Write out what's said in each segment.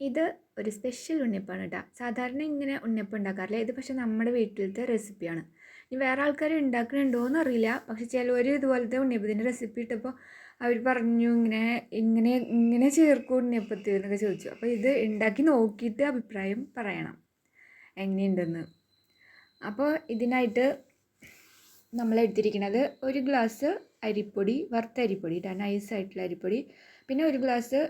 ഇത് ഒരു സ്പെഷ്യൽ ഉണ്ണിയപ്പമാണ് കേട്ടോ സാധാരണ ഇങ്ങനെ ഉണ്ണിയപ്പം ഉണ്ടാക്കാറില്ല. ഇത് പക്ഷേ നമ്മുടെ വീട്ടിലത്തെ റെസിപ്പിയാണ് ഇനി വേറെ ആൾക്കാർ ഉണ്ടാക്കുന്നുണ്ടോ എന്നറിയില്ല. പക്ഷെ ചിലവർ ഇതുപോലത്തെ ഉണ്ണിയപ്പത്തിന്റെ റെസിപ്പി ഇട്ടപ്പോൾ അവർ പറഞ്ഞു ഇങ്ങനെ ഇങ്ങനെ ഇങ്ങനെ ചേർക്കും ഉണ്ണിയപ്പത്തിൽ എന്നൊക്കെ ചോദിച്ചു. അപ്പോൾ ഇത് ഉണ്ടാക്കി നോക്കിയിട്ട് അഭിപ്രായം പറയണം. എങ്ങനെയുണ്ടെന്ന്. അപ്പോൾ ഇതിനായിട്ട് നമ്മൾ എടുത്തിരിക്കുന്നത് ഒരു ഗ്ലാസ് അരിപ്പൊടി വറുത്ത അരിപ്പൊടി നൈസ് നൈസായിട്ടുള്ള അരിപ്പൊടി. പിന്നെ ഒരു ഗ്ലാസ്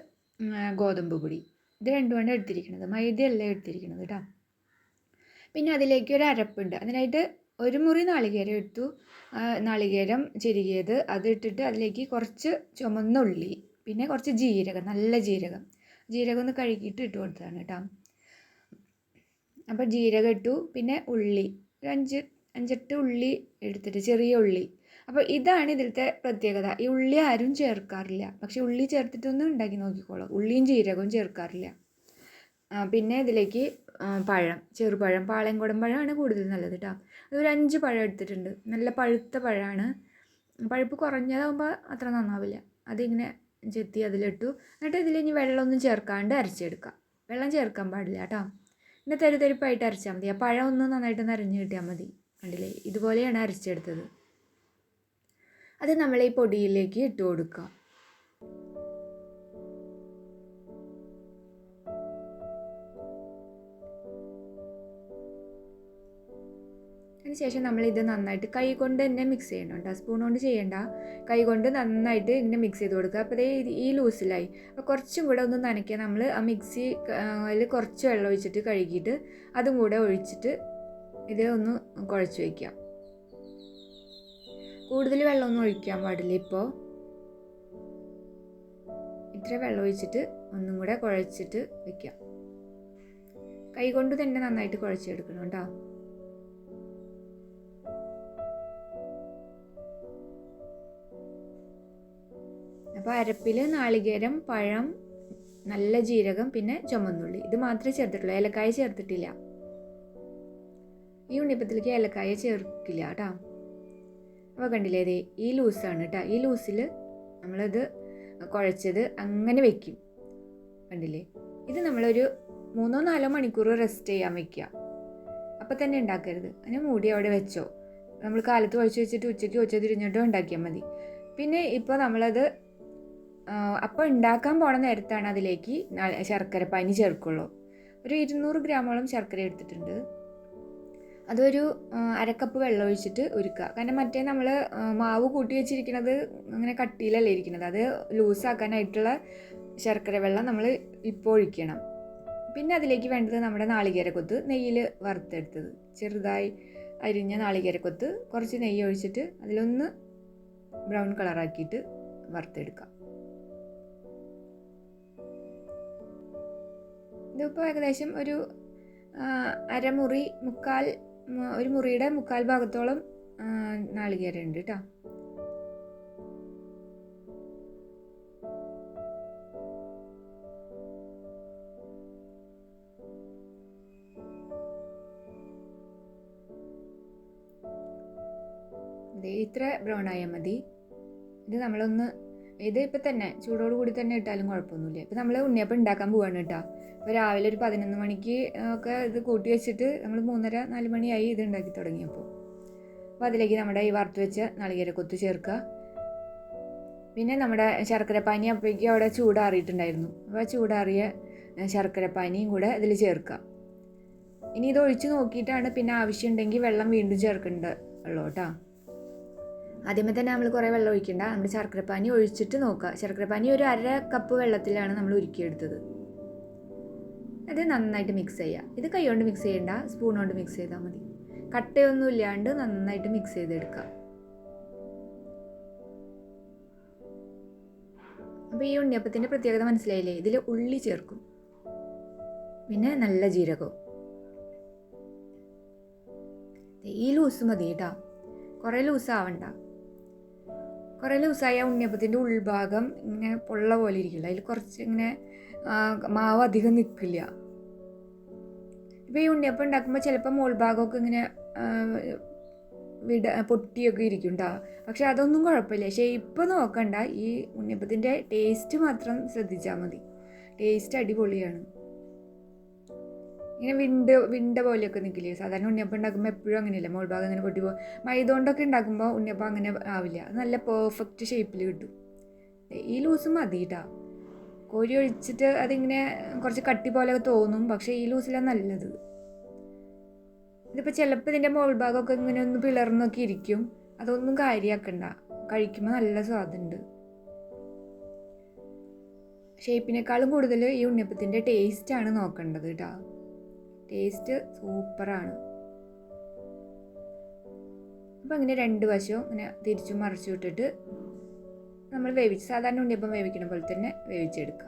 ഗോതമ്പ് പൊടി. ഇത് രണ്ടുമാണ് എടുത്തിരിക്കുന്നത്. മൈദയല്ല എടുത്തിരിക്കുന്നത് കേട്ടോ പിന്നെ അതിലേക്ക് ഒരു അരപ്പുണ്ട്. അതിനായിട്ട് ഒരു മുറി നാളികേരം എടുത്തു. നാളികേരം ചെരുകിയത്. അത് ഇട്ടിട്ട് അതിലേക്ക് കുറച്ച് ചുമന്ന ഉള്ളി പിന്നെ കുറച്ച് ജീരകം നല്ല ജീരകം. ജീരകം ഒന്ന് കഴുകിയിട്ട് ഇട്ട് കൊടുത്തതാണ് കേട്ടോ അപ്പോൾ ജീരകം ഇട്ടു. പിന്നെ ഉള്ളി. ഒരു അഞ്ച് അഞ്ചെട്ട് ഉള്ളി എടുത്തിട്ട് ചെറിയ ഉള്ളി. അപ്പോൾ ഇതാണ് ഇതിലത്തെ പ്രത്യേകത. ഈ ഉള്ളി ആരും ചേർക്കാറില്ല. പക്ഷേ ഉള്ളി ചേർത്തിട്ടൊന്നും ഉണ്ടാക്കി നോക്കിക്കോളൂ. ഉള്ളിയും ജീരകവും ചേർക്കാറില്ല. പിന്നെ ഇതിലേക്ക് പഴം ചെറുപഴം പാളയംകുടം പഴമാണ് കൂടുതൽ നല്ലത് കേട്ടോ അതൊരു അഞ്ച് പഴം എടുത്തിട്ടുണ്ട്. നല്ല പഴുത്ത പഴമാണ്. പഴുപ്പ് കുറഞ്ഞതാകുമ്പോൾ അത്ര നന്നാവില്ല. അതിങ്ങനെ ചെത്തി അതിലിട്ടു. എന്നിട്ട് ഇതിൽ ഇനി വെള്ളമൊന്നും ചേർക്കാണ്ട് അരച്ചെടുക്കാം. വെള്ളം ചേർക്കാൻ പാടില്ല കേട്ടോ പിന്നെ തെരുതെരുപ്പായിട്ട് അരച്ചാൽ മതി. ആ പഴം ഒന്ന് നന്നായിട്ട് അരഞ്ഞ് കിട്ടിയാൽ മതി. കണ്ടില്ലേ? ഇതുപോലെയാണ് അരച്ചെടുത്തത്. അത് നമ്മൾ ഈ പൊടിയിലേക്ക് ഇട്ട് കൊടുക്കുക. അതിനുശേഷം നമ്മൾ ഇത് നന്നായിട്ട് കൈ കൊണ്ട് തന്നെ മിക്സ് ചെയ്യണം കേട്ടോ സ്പൂൺ കൊണ്ട് ചെയ്യണ്ട. കൈ കൊണ്ട് നന്നായിട്ട് ഇങ്ങനെ മിക്സ് ചെയ്ത് കൊടുക്കുക. അപ്പോൾ ഇത് ഈ ലൂസിലായി. അപ്പോൾ കുറച്ചും കൂടെ ഒന്ന് നനയ്ക്കുക. നമ്മൾ ആ മിക്സി അതിൽ കുറച്ച് വെള്ളം ഒഴിച്ചിട്ട് കഴുകിയിട്ട് അതും കൂടെ ഒഴിച്ചിട്ട് ഇത് ഒന്ന് കുഴച്ച് വയ്ക്കുക. കൂടുതൽ വെള്ളമൊന്നും ഒഴിക്കാൻ പാടില്ല ഇപ്പോൾ ഇത്ര വെള്ളം ഒഴിച്ചിട്ട് ഒന്നും കൂടെ കുഴച്ചിട്ട് വെക്കാം. കൈ കൊണ്ട് തന്നെ നന്നായിട്ട് കുഴച്ചെടുക്കണം കേട്ടോ. അപ്പോൾ അരപ്പിൽ നാളികേരം പഴം നല്ല ജീരകം പിന്നെ ചുമന്നുള്ളി. ഇത് മാത്രമേ ചേർത്തിട്ടുള്ളൂ. ഏലക്കായ ചേർത്തിട്ടില്ല. ഈ ഉണ്ണിപ്പത്തിലേക്ക് ഏലക്കായ ചേർക്കില്ല കേട്ടോ. അപ്പോൾ കണ്ടില്ലേ അതെ ഈ ലൂസാണ് കേട്ടോ ഈ ലൂസിൽ നമ്മളത് കുഴച്ചത് അങ്ങനെ വെക്കും. കണ്ടില്ലേ? ഇത് നമ്മളൊരു മൂന്നോ നാലോ മണിക്കൂർ റെസ്റ്റ് ചെയ്യാൻ വെക്കുക അപ്പോൾ തന്നെ ഉണ്ടാക്കരുത് അതിന് മൂടി അവിടെ വെച്ചോ. നമ്മൾ കാലത്ത് കുഴച്ച് വെച്ചിട്ട് ഉച്ചയ്ക്ക് ഉച്ച തിരിഞ്ഞിട്ടോ ഉണ്ടാക്കിയാൽ മതി. പിന്നെ ഇപ്പോൾ നമ്മളത് അപ്പോൾ ഉണ്ടാക്കാൻ പോണ നേരത്താണ് അതിലേക്ക് ശർക്കര പനി ചേർക്കുള്ളൂ. ഒരു ഇരുന്നൂറ് ഗ്രാമോളം ശർക്കര എടുത്തിട്ടുണ്ട്. അതൊരു അരക്കപ്പ് വെള്ളം ഒഴിച്ചിട്ട് ഒരുക്കുക. കാരണം മറ്റേ നമ്മൾ മാവ് കൂട്ടി വെച്ചിരിക്കുന്നത് അങ്ങനെ കട്ടിയിലല്ലേ ഇരിക്കുന്നത് അത് ലൂസാക്കാനായിട്ടുള്ള ശർക്കര വെള്ളം നമ്മൾ ഇപ്പോൾ ഒഴിക്കണം. പിന്നെ അതിലേക്ക് വേണ്ടത് നമ്മുടെ നാളികേരക്കൊത്ത് നെയ്യിൽ വറുത്തെടുത്തത്. ചെറുതായി അരിഞ്ഞ നാളികേരക്കൊത്ത് കുറച്ച് നെയ്യ് ഒഴിച്ചിട്ട് അതിലൊന്ന് ബ്രൗൺ കളറാക്കിയിട്ട് വറുത്തെടുക്കുക. ഇതിപ്പോൾ ഏകദേശം ഒരു അരമുറി മുക്കാൽ ഒരു മുറിയുടെ മുക്കാൽ ഭാഗത്തോളം നാളികേരുണ്ട് കേട്ടോ ഇത്ര ബ്രൗൺ ആയാൽ മതി. ഇത് നമ്മളൊന്ന് ഇത് ഇപ്പം തന്നെ ചൂടോട് കൂടി തന്നെ ഇട്ടാലും കുഴപ്പമൊന്നുമില്ല. ഇപ്പം നമ്മൾ ഉണ്ണിയപ്പം ഉണ്ടാക്കാൻ പോവാണ് കേട്ടോ അപ്പോൾ രാവിലെ ഒരു പതിനൊന്ന് മണിക്ക് ഒക്കെ ഇത് കൂട്ടി വെച്ചിട്ട് നമ്മൾ മൂന്നര നാല് മണിയായി ഇത് ഉണ്ടാക്കി തുടങ്ങിയപ്പോൾ അപ്പോൾ അതിലേക്ക് നമ്മുടെ ഈ വറുത്ത് വെച്ച നാളികേരക്കൊത്ത് ചേർക്കുക പിന്നെ നമ്മുടെ ശർക്കരപ്പാനി അപ്പോഴേക്കും അവിടെ ചൂടാറിയിട്ടുണ്ടായിരുന്നു. അപ്പോൾ ചൂടാറിയ ശർക്കര ശർക്കരപ്പാനിയും കൂടെ ഇതിൽ ചേർക്കുക ഇനി ഇത് ഒഴിച്ച് നോക്കിയിട്ടാണ് പിന്നെ ആവശ്യമുണ്ടെങ്കിൽ വെള്ളം വീണ്ടും ചേർക്കേണ്ടത് ഉള്ളൂ കേട്ടോ ആദ്യമേ തന്നെ നമ്മൾ കുറേ വെള്ളം ഒഴിക്കണ്ട. നമ്മൾ ശർക്കരപ്പാനി ഒഴിച്ചിട്ട് നോക്കുക. ശർക്കരപ്പാനി ഒരു അര കപ്പ് വെള്ളത്തിലാണ് നമ്മൾ ഉരുക്കിയെടുത്തത്. അത് നന്നായിട്ട് മിക്സ് ചെയ്യുക. ഇത് കൈ കൊണ്ട് മിക്സ് ചെയ്യണ്ട. സ്പൂൺ കൊണ്ട് മിക്സ് ചെയ്താൽ മതി. കട്ടയൊന്നും ഇല്ലാണ്ട് നന്നായിട്ട് മിക്സ് ചെയ്തെടുക്കുക. അപ്പോൾ ഈ ഉണ്ണിയപ്പത്തിന്റെ പ്രത്യേകത മനസ്സിലായില്ലേ? ഇതിൽ ഉള്ളി ചേർക്കും. പിന്നെ നല്ല ജീരകവും. ഈ ലൂസ് മതി കേട്ടോ. കുറേ ലൂസ് ആവണ്ട. കുറേ ആ ഉണ്ണിയപ്പത്തിന്റെ ഉൾഭാഗം ഇങ്ങനെ പൊള്ള പോലെ ഇരിക്കില്ല അതിൽ കുറച്ച് ഇങ്ങനെ മാവ് അധികം നിൽക്കില്ല. ഇപ്പോൾ ഈ ഉണ്ണിയപ്പം ഉണ്ടാക്കുമ്പോൾ ചിലപ്പോൾ മോൾ ഭാഗമൊക്കെ ഇങ്ങനെ വിട പൊട്ടിയൊക്കെ ഇരിക്കും കേട്ടോ പക്ഷെ അതൊന്നും കുഴപ്പമില്ല. ഷേപ്പ് നോക്കണ്ട ഈ ഉണ്ണിയപ്പത്തിന്റെ ടേസ്റ്റ് മാത്രം ശ്രദ്ധിച്ചാൽ മതി. ടേസ്റ്റ് അടിപൊളിയാണ്. ഇങ്ങനെ വിണ്ട് വിണ്ട പോലെയൊക്കെ നിൽക്കില്ലേ സാധാരണ ഉണ്ണിയപ്പം ഉണ്ടാക്കുമ്പോൾ എപ്പോഴും അങ്ങനെയല്ല? മോൾ ഭാഗം അങ്ങനെ പൊട്ടി പോകും മൈദ കൊണ്ടൊക്കെ ഉണ്ടാക്കുമ്പോൾ ഉണ്ണിയപ്പം അങ്ങനെ ആവില്ല. നല്ല പെർഫെക്റ്റ് ഷേപ്പിൽ കിട്ടും. ഈ ലൂസ് മതി കേട്ടോ കോരി ഒഴിച്ചിട്ട് അതിങ്ങനെ കുറച്ച് കട്ടി പോലെ തോന്നും പക്ഷേ ഈ ലൂസിലാണ് നല്ലത്. ഇതിപ്പോൾ ചിലപ്പോൾ ഇതിന്റെ മോൾ ഭാഗമൊക്കെ ഇങ്ങനെ ഒന്ന് പിളർന്നൊക്കെ ഇരിക്കും. അതൊന്നും കാര്യമാക്കണ്ട കഴിക്കുമ്പോൾ നല്ല സ്വാദുണ്ട്. ഷേപ്പിനേക്കാളും കൂടുതൽ ഈ ഉണ്ണിയപ്പത്തിന്റെ ടേസ്റ്റാണ് നോക്കേണ്ടത് കേട്ടോ ടേസ്റ്റ് സൂപ്പറാണ്. അപ്പം അങ്ങനെ രണ്ട് വശവും ഇങ്ങനെ തിരിച്ചു മറിച്ചു വിട്ടിട്ട് നമ്മൾ വേവിച്ച് സാധാരണ ഉണ്ണിയപ്പം വേവിക്കണ പോലെ തന്നെ വേവിച്ചെടുക്കുക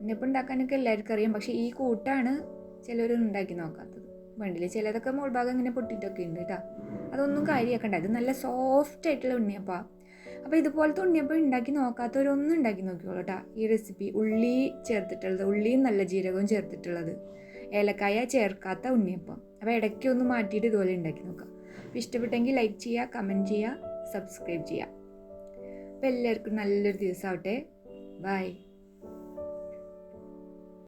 ഉണ്ണിയപ്പം ഉണ്ടാക്കാനൊക്കെ എല്ലാവർക്കും അറിയാം. പക്ഷേ ഈ കൂട്ടാണ് ചിലർ ഉണ്ടാക്കി നോക്കാത്തത്. വേണ്ടില്ല ചിലതൊക്കെ മുകൾ ഭാഗം ഇങ്ങനെ പൊട്ടിയിട്ടൊക്കെ ഉണ്ട് കേട്ടോ. അതൊന്നും കാര്യമാക്കണ്ട. ഇത് നല്ല സോഫ്റ്റ് ആയിട്ടുള്ള ഉണ്ണിയപ്പാണ് അപ്പോൾ ഇതുപോലത്തെ ഉണ്ണിയപ്പം ഉണ്ടാക്കി നോക്കാത്തവരൊന്നും ഉണ്ടാക്കി നോക്കിക്കോളൂ കേട്ടോ. ഈ റെസിപ്പി ഉള്ളി ചേർത്തിട്ടുള്ളത് ഉള്ളിയും നല്ല ജീരകവും ചേർത്തിട്ടുള്ളത്. ഏലക്കായ ചേർക്കാത്ത ഉണ്ണിയപ്പം. അപ്പോൾ ഇടയ്ക്ക് ഒന്ന് മാറ്റിയിട്ട് ഇതുപോലെ ഉണ്ടാക്കി നോക്കാം. അപ്പോൾ ഇഷ്ടപ്പെട്ടെങ്കിൽ ലൈക്ക് ചെയ്യുക കമന്റ് ചെയ്യുക സബ്സ്ക്രൈബ് ചെയ്യുക. അപ്പോൾ എല്ലാവർക്കും നല്ലൊരു ദിവസമാവട്ടെ. ബൈ